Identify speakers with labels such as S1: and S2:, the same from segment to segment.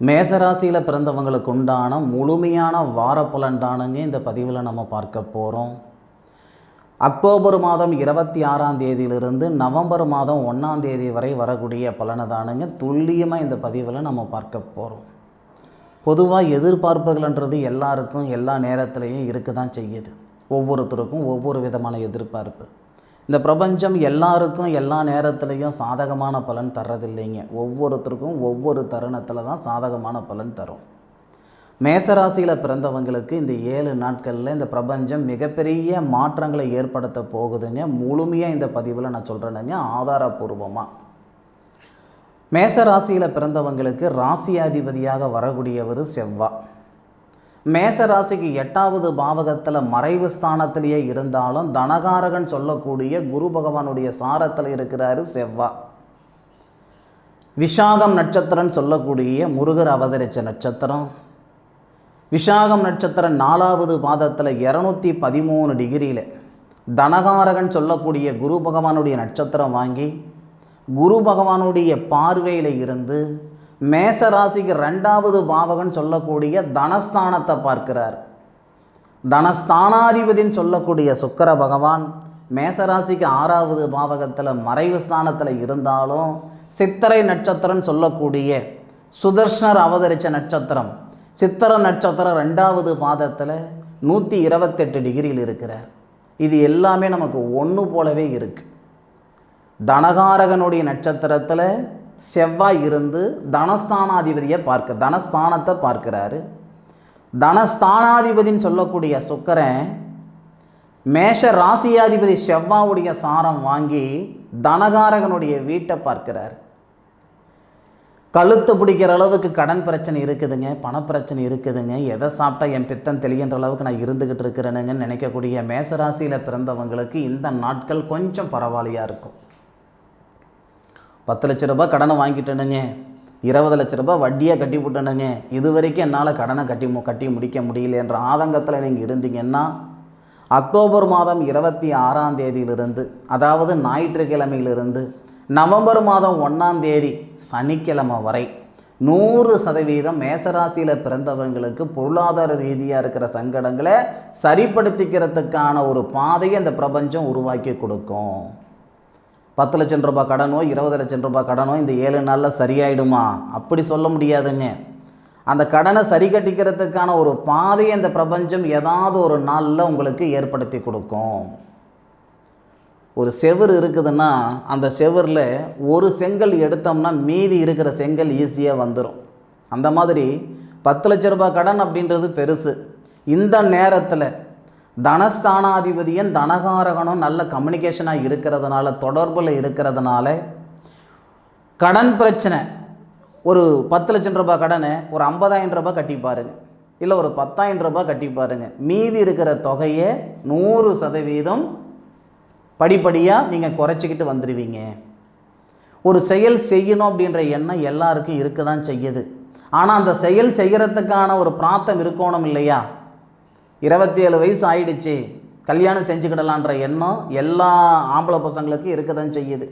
S1: மேசராசியில் பிறந்தவங்களுக்கு உண்டான முழுமையான வார பலன் தானுங்க இந்த பதிவில் நம்ம பார்க்க போகிறோம் அக்டோபர் மாதம் இருபத்தி ஆறாம் தேதியிலிருந்து நவம்பர் மாதம் ஒன்றாம் தேதி வரை வரக்கூடிய பலனை தானுங்க துல்லியமாக இந்த பதிவில் நம்ம பார்க்க போகிறோம் பொதுவாக எதிர்பார்ப்புகள்ன்றது எல்லாருக்கும் எல்லா நேரத்துலையும் இருக்க தான் செய்யுது. ஒவ்வொருத்தருக்கும் ஒவ்வொரு விதமான எதிர்பார்ப்பு. இந்த பிரபஞ்சம் எல்லாருக்கும் எல்லா நேரத்துலையும் சாதகமான பலன் தர்றதில்லைங்க. ஒவ்வொருத்தருக்கும் ஒவ்வொரு தருணத்தில் தான் சாதகமான பலன் தரும். மேசராசியில் பிறந்தவங்களுக்கு இந்த ஏழு நாட்களில் இந்த பிரபஞ்சம் மிகப்பெரிய மாற்றங்களை ஏற்படுத்த போகுதுங்க. முழுமையாக இந்த பதிவில் நான் சொல்கிறேனுங்க ஆதாரபூர்வமாக மேசராசியில் பிறந்தவங்களுக்கு ராசியாதிபதியாக வரக்கூடியவர் செவ்வாய் மேசராசிக்கு எட்டாவது பாவகத்தில் மறைவு ஸ்தானத்திலேயே இருந்தாலும் தனகாரகன் சொல்லக்கூடிய குரு பகவானுடைய சாரத்தில் இருக்கிறாரு செவ்வா. விஷாகம் நட்சத்திரம் சொல்லக்கூடிய முருகர் அவதரித்த நட்சத்திரம். விஷாகம் நட்சத்திரம் நாலாவது பாதத்தில் இரநூத்தி பதிமூணு டிகிரியில் தனகாரகன் சொல்லக்கூடிய குரு பகவானுடைய நட்சத்திரம் வாங்கி குரு பகவானுடைய பார்வையில் இருந்து மேசராசிக்கு ரெண்டாவது பாவகன் சொல்லக்கூடிய தனஸ்தானத்தை பார்க்கிறார். தனஸ்தானாதிபதின்னு சொல்லக்கூடிய சுக்கர பகவான் மேசராசிக்கு ஆறாவது பாவகத்தில் மறைவு ஸ்தானத்தில் இருந்தாலும் சித்திரை நட்சத்திரம் சொல்லக்கூடிய சுதர்ஷனர் அவதரித்த நட்சத்திரம். சித்திர நட்சத்திரம் ரெண்டாவது பாதத்தில் நூற்றி இருபத்தெட்டு டிகிரியில் இருக்கிறார். இது எல்லாமே நமக்கு ஒன்று போலவே இருக்குது தனகாரகனுடைய நட்சத்திரத்தில் செவ்வாய் இருந்து தனஸ்தானாதிபதியை பார்க்க தனஸ்தானத்தை பார்க்கிறாரு. தனஸ்தானாதிபதின்னு சொல்லக்கூடிய சுக்கரன் மேஷ ராசியாதிபதி செவ்வாவுடைய சாரம் வாங்கி தனகாரகனுடைய வீட்டை பார்க்கிறார். கழுத்து பிடிக்கிற அளவுக்கு கடன் பிரச்சனை இருக்குதுங்க பணப்பிரச்சனை இருக்குதுங்க எதை சாப்பிட்டா என் பித்தம் தெளிகின்ற அளவுக்கு நான் இருந்துக்கிட்டு இருக்கிறேனுங்கன்னு நினைக்கக்கூடிய மேசராசியில் பிறந்தவங்களுக்கு இந்த நாட்கள் கொஞ்சம் பரவாயில்லையாக இருக்கும். பத்து லட்ச ரூபாய் கடனை வாங்கிட்டேனுங்க இருபது லட்ச ரூபாய் வட்டியாக கட்டி போட்டேனுங்க இது வரைக்கும் என்னால் கடனை கட்டி மு கட்டி முடிக்க முடியல என்ற ஆதங்கத்தில் நீங்கள் இருந்தீங்கன்னா அக்டோபர் மாதம் இருபத்தி ஆறாம் தேதியிலிருந்து அதாவது ஞாயிற்றுக்கிழமையிலிருந்து நவம்பர் மாதம் ஒன்றாம் தேதி சனிக்கிழமை வரை நூறு சதவீதம் மேசராசியில் பிறந்தவங்களுக்கு பொருளாதார ரீதியாக இருக்கிற சங்கடங்களை சரிப்படுத்திக்கிறதுக்கான ஒரு பாதையை இந்த பிரபஞ்சம் உருவாக்கி கொடுக்கும். பத்து லட்சம் ரூபாய் கடனோ இருபது லட்சம் ரூபாய் கடனோ இந்த ஏழு நாளில் சரியாயிடுமா? அப்படி சொல்ல முடியாதுங்க. அந்த கடனை சரி கட்டிக்கிறதுக்கான ஒரு பாதையை இந்த பிரபஞ்சம் ஏதாவது ஒரு நாளில் உங்களுக்கு ஏற்படுத்தி கொடுக்கும். ஒரு செவர் இருக்குதுன்னா அந்த செவரில் ஒரு செங்கல் எடுத்தோம்னா மீதி இருக்கிற செங்கல் ஈஸியாக வந்துடும் அந்த மாதிரி பத்து லட்ச ரூபாய் கடன் அப்படின்றது பெருசு. இந்த நேரத்தில் தனஸ்தானாதிபதியும் தனகாரகனும் நல்ல கம்யூனிகேஷனாக இருக்கிறதுனால தொடர்பில் இருக்கிறதுனால கடன் பிரச்சனை. ஒரு பத்து லட்சம் ரூபாய் கடனை ஒரு ஐம்பதாயிரம் ரூபாய் கட்டி பாருங்க. இல்லை ஒரு பத்தாயிரம் ரூபாய் கட்டி பாருங்க. மீதி இருக்கிற தொகையை நூறு சதவீதம் படிப்படியாக நீங்கள் குறைச்சிக்கிட்டு வந்துடுவீங்க ஒரு செயல் செய்யணும் அப்படின்ற எண்ணம் எல்லாருக்கும் இருக்க தான் செய்யுது. ஆனால் அந்த செயல் செய்கிறதுக்கான ஒரு பிராத்தம் இருக்கணும் இல்லையா? இருபத்தி ஏழு வயசு ஆயிடுச்சு. கல்யாணம் செஞ்சுக்கிடலான்ற எண்ணம் எல்லா ஆம்பளை பசங்களுக்கும் இருக்க தான் செய்யுது.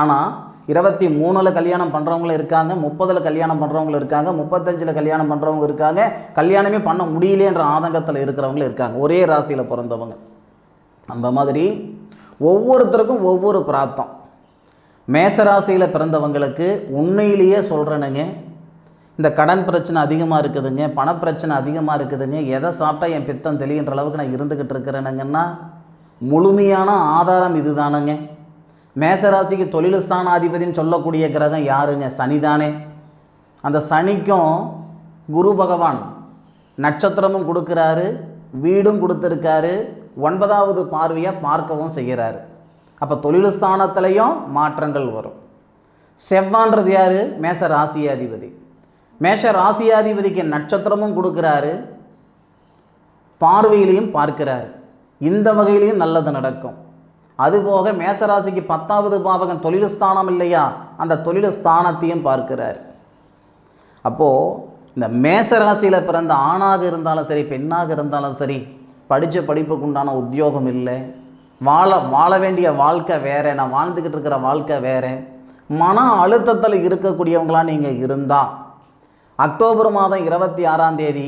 S1: ஆனால் இருபத்தி மூணில் கல்யாணம் பண்ணுறவங்களும் இருக்காங்க முப்பதில் கல்யாணம் பண்ணுறவங்களும் இருக்காங்க முப்பத்தஞ்சில் கல்யாணம் பண்ணுறவங்க இருக்காங்க கல்யாணமே பண்ண முடியலேன்ற ஆதங்கத்தில் இருக்கிறவங்களும் இருக்காங்க. ஒரே ராசியில் பிறந்தவங்க. அந்த மாதிரி ஒவ்வொருத்தருக்கும் ஒவ்வொரு பிராத்தம் மேசராசியில் பிறந்தவங்களுக்கு உண்மையிலேயே சொல்கிறேனுங்க இந்த கடன் பிரச்சனை அதிகமாக இருக்குதுங்க பணப்பிரச்சனை அதிகமாக இருக்குதுங்க எதை சாப்பிட்டா என் பித்தம் தெளிகின்ற அளவுக்கு நான் இருந்துக்கிட்டு இருக்கிறேனுங்கன்னா முழுமையான ஆதாரம் இதுதானுங்க. மேசராசிக்கு தொழிலஸ்தானாதிபதினு சொல்லக்கூடிய கிரகம் யாருங்க? சனிதானே. அந்த சனிக்கும் குரு பகவான் நட்சத்திரமும் கொடுக்குறாரு வீடும் கொடுத்துருக்காரு ஒன்பதாவது பார்வையாக பார்க்கவும் செய்கிறாரு. அப்போ தொழில் ஸ்தானத்துலேயும் மாற்றங்கள் வரும். செவ்வான்றது யார்? மேச ராசியாதிபதி மேஷ ராசியாதிபதிக்கு நட்சத்திரமும் கொடுக்குறாரு. பார்வையிலையும் பார்க்கிறாரு. இந்த வகையிலையும் நல்லது நடக்கும். அதுபோக மேசராசிக்கு பத்தாவது பாவகம் தொழில் ஸ்தானம் இல்லையா? அந்த தொழில் ஸ்தானத்தையும் பார்க்கிறார். அப்போது இந்த மேசராசியில் பிறந்த ஆணாக இருந்தாலும் சரி பெண்ணாக இருந்தாலும் சரி படித்த படிப்புக்கு உண்டான உத்தியோகம் இல்லை. வாழ வாழ வேண்டிய வாழ்க்கை வேறே நான் வாழ்ந்துக்கிட்டு இருக்கிற வாழ்க்கை வேறே. மன அழுத்தத்தில் இருக்கக்கூடியவங்களாக நீங்கள் இருந்தால் அக்டோபர் மாதம் இருபத்தி ஆறாம் தேதி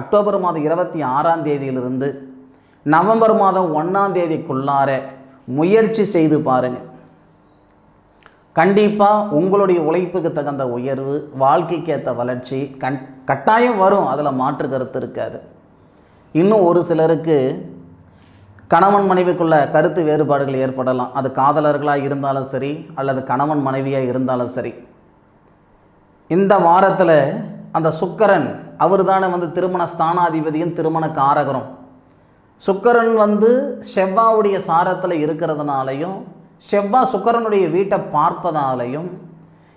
S1: அக்டோபர் மாதம் இருபத்தி ஆறாம் தேதியிலிருந்து நவம்பர் மாதம் ஒன்றாம் தேதிக்குள்ளார முயற்சி செய்து பாருங்கள் கண்டிப்பாக உங்களுடைய உழைப்புக்கு தகுந்த உயர்வு வாழ்க்கைக்கு ஏற்ற வளர்ச்சி கண் கட்டாயம் வரும். அதில் மாற்று கருத்து இருக்காது. இன்னும் ஒரு சிலருக்கு கணவன் மனைவிக்குள்ள கருத்து வேறுபாடுகள் ஏற்படலாம். அது காதலர்களாக இருந்தாலும் சரி அல்லது கணவன் மனைவியாக இருந்தாலும் சரி. இந்த வாரத்தில் அந்த சுக்கரன் அவர் தானே வந்து திருமண ஸ்தானாதிபதியும் திருமண காரகரும். சுக்கரன் வந்து செவ்வாவுடைய சாரத்தில் இருக்கிறதுனாலையும் செவ்வாய் சுக்கரனுடைய வீட்டை பார்ப்பதாலையும்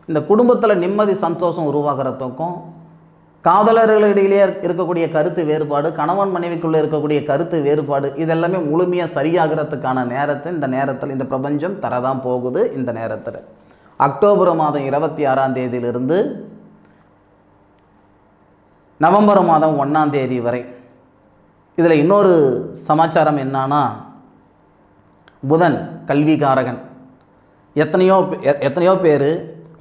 S1: இந்த குடும்பத்தில் நிம்மதி சந்தோஷம் உருவாகிறதுக்கும் காதலர்களிடையிலே இருக்கக்கூடிய கருத்து வேறுபாடு கணவன் மனைவிக்குள்ளே இருக்கக்கூடிய கருத்து வேறுபாடு இதெல்லாமே முழுமையாக சரியாகிறதுக்கான நேரத்தை இந்த நேரத்தில் இந்த பிரபஞ்சம் தரதான் போகுது இந்த நேரத்தில். அக்டோபர் மாதம் இருபத்தி ஆறாம் தேதியிலிருந்து நவம்பர் மாதம் ஒன்றாம் தேதி வரை. இதில் இன்னொரு சமாச்சாரம் என்னன்னா புதன் கல்விகாரகன் எத்தனையோ எத்தனையோ பேர்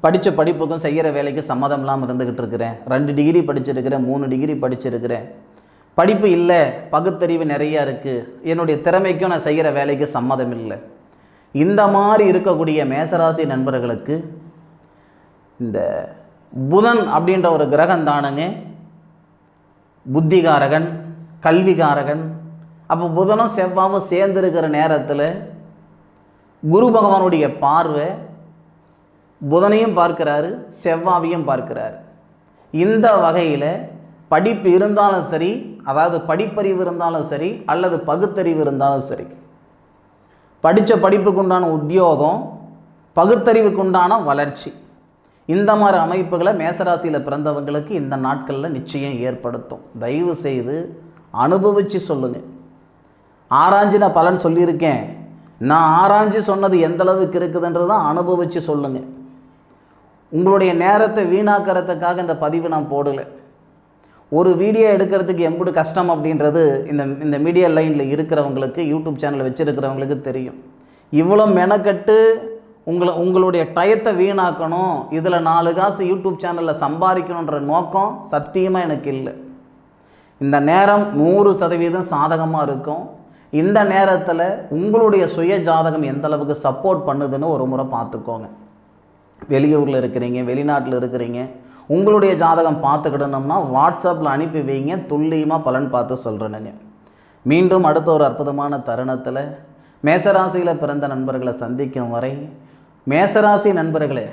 S1: படித்த படிப்புக்கும் செய்கிற வேலைக்கு சம்மதம் இல்லாமல் இருந்துக்கிட்டு இருக்கிறேன். ரெண்டு டிகிரி படிச்சிருக்கிறேன் மூணு டிகிரி படிச்சிருக்கிறேன். படிப்பு இல்லை பகுத்தறிவு நிறையா இருக்குது என்னுடைய திறமைக்கும் நான் செய்கிற வேலைக்கு சம்மதம் இல்லை. இந்த மாதிரி இருக்கக்கூடிய மேசராசி நண்பர்களுக்கு இந்த புதன் அப்படின்ற ஒரு கிரகம் தானுங்க. புத்திகாரகன் கல்விகாரகன். அப்போ புதனும் செவ்வாவும் சேர்ந்திருக்கிற நேரத்தில் குரு பகவானுடைய பார்வை புதனையும் பார்க்கிறாரு செவ்வாவையும் பார்க்கிறாரு. இந்த வகையில் படிப்பு இருந்தாலும் சரி அதாவது படிப்பறிவு இருந்தாலும் சரி அல்லது பகுத்தறிவு இருந்தாலும் சரி படித்த படிப்புக்குண்டான உத்தியோகம் பகுத்தறிவுக்குண்டான வளர்ச்சி. இந்த மாதிரி அமைப்புகளை மேசராசியில் பிறந்தவங்களுக்கு இந்த நாட்களில் நிச்சயம் ஏற்படுத்தும். தயவு செய்து அனுபவித்து சொல்லுங்கள் ஆராய்ஞ்சு நான் பலன் சொல்லியிருக்கேன். நான் ஆராய்ஞ்சு சொன்னது எந்த அளவுக்கு இருக்குதுன்றது தான் அனுபவித்து சொல்லுங்கள் உங்களுடைய நேரத்தை வீணாக்கிறதுக்காக இந்த பதிவு நான் போடலை. ஒரு வீடியோ எடுக்கிறதுக்கு எம்புடு கஷ்டம் அப்படின்றது இந்த இந்த மீடியா லைனில் இருக்கிறவங்களுக்கு யூடியூப் சேனல் வச்சுருக்கிறவங்களுக்கு தெரியும். இவ்வளோ மெனக்கட்டு உங்களை உங்களுடைய டயத்தை வீணாக்கணும். இதில் நாலு காசு யூடியூப் சேனலில் சம்பாதிக்கணுன்ற நோக்கம் சத்தியமாக எனக்கு இல்லை. இந்த நேரம் நூறு சதவீதம் சாதகமாக இருக்கும். இந்த நேரத்தில் உங்களுடைய சுய ஜாதகம் எந்த அளவுக்கு சப்போர்ட் பண்ணுதுன்னு ஒரு முறை பார்த்துக்கோங்க. வெளியூரில் இருக்கிறீங்க வெளிநாட்டில் இருக்கிறீங்க உங்களுடைய ஜாதகம் பார்த்துக்கிடணும்னா வாட்ஸ்அப்பில் அனுப்பி வைங்க. துல்லியமாக பலன் பார்த்து சொல்கிறேனுங்க மீண்டும் அடுத்த ஒரு அற்புதமான தருணத்தில் மேசராசியில் பிறந்த நண்பர்களை சந்திக்கும் வரை மேசராசி நண்பர்களே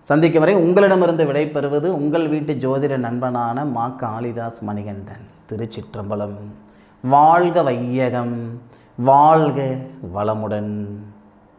S1: சந்திக்கும் வரை உங்களிடமிருந்து விடைபெறுவது உங்கள் வீட்டு ஜோதிட நண்பனான மா காளிதாஸ் மணிகண்டன். திருச்சிற்றம்பலம். வாழ்க வையகம். வாழ்க வளமுடன்.